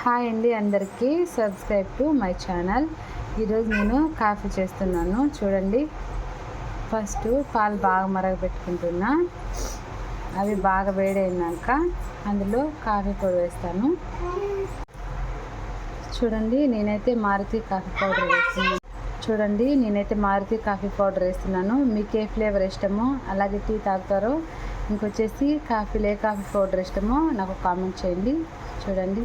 Hi అండి అందరికీ. Subscribe to my channel ఈరోజు నేను కాఫీ చేస్తున్నాను. చూడండి. ఫస్ట్ పాలు బాగా మరగబెట్టుకుంటున్నా. అవి బాగా వేడైనాక అందులో కాఫీ పొడి వేస్తాను. చూడండి నేనైతే మారుతి కాఫీ పౌడర్ వేస్తున్నాను. చూడండి నేనైతే మారుతి కాఫీ పౌడర్ వేస్తున్నాను. మీకు ఏ ఫ్లేవర్ ఇష్టమో అలాగే టీ తాగుతారో ఇంకొచ్చేసి కాఫీ లే కాఫీ పౌడర్ ఇష్టమో నాకు కామెంట్ చేయండి. చూడండి.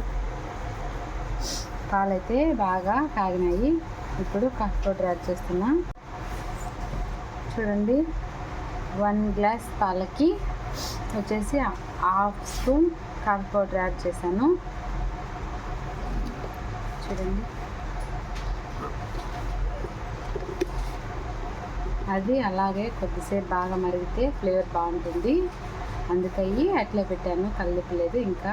పాలైతే బాగా కాగినాయి. ఇప్పుడు కాఫీ పౌడర్ యాడ్ చేస్తున్నా. చూడండి. వన్ గ్లాస్ పాలకి వచ్చేసి half spoon coffee powder add చేశాను. చూడండి. అది అలాగే కొద్దిసేపు బాగా మరిగితే ఫ్లేవర్ బాగుంటుంది. అందుకయ్యి అట్లే పెట్టాను. కలుపులేదు ఇంకా.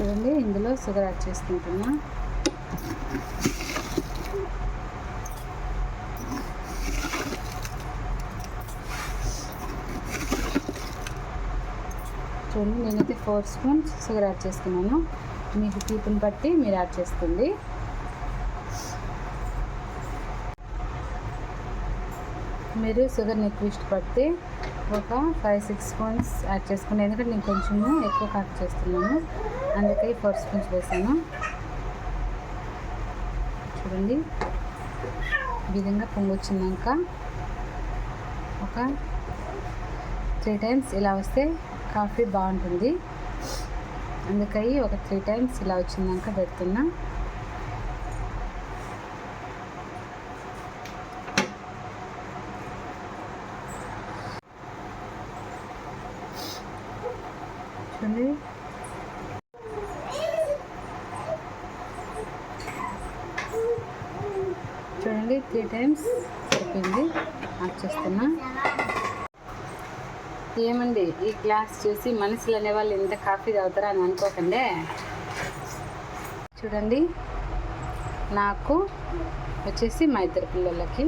చూడండి ఇందులో షుగర్ యాడ్ చేసుకుంటున్నా. చూడండి నేనైతే ఫోర్ స్పూన్స్ షుగర్ యాడ్ చేసుకున్నాను. మీకు తీపిని బట్టి మీరు యాడ్ చేసుకోండి. మీరు షుగర్ని ఎక్కువ ఇష్టపడితే ఒక ఫైవ్ సిక్స్ స్పూన్స్ యాడ్ చేసుకోండి ఎందుకంటే నేను కొంచెము ఎక్కువ కట్ చేస్తున్నాను. అందుకే ఫోర్ స్పూన్స్ వేసాను. చూడండి. ఈ విధంగా పొంగు వచ్చినాక ఒక త్రీ టైమ్స్ ఇలా వస్తే కాఫీ బాగుంటుంది. అందుకని ఒక త్రీ టైమ్స్ ఇలా వచ్చిందాక పెడుతున్నా. చూడండి చూడండి త్రీ టైమ్స్ సరిపోయింది. ఆఫ్ చేస్తున్నా. ఏమండి ఈ క్లాస్ చూసి మనుషులు అనేవాళ్ళు ఇంత కాఫీ తాగుతారా అని అనుకోకండి? చూడండి నాకు వచ్చేసి మా ఇద్దరు పిల్లలకి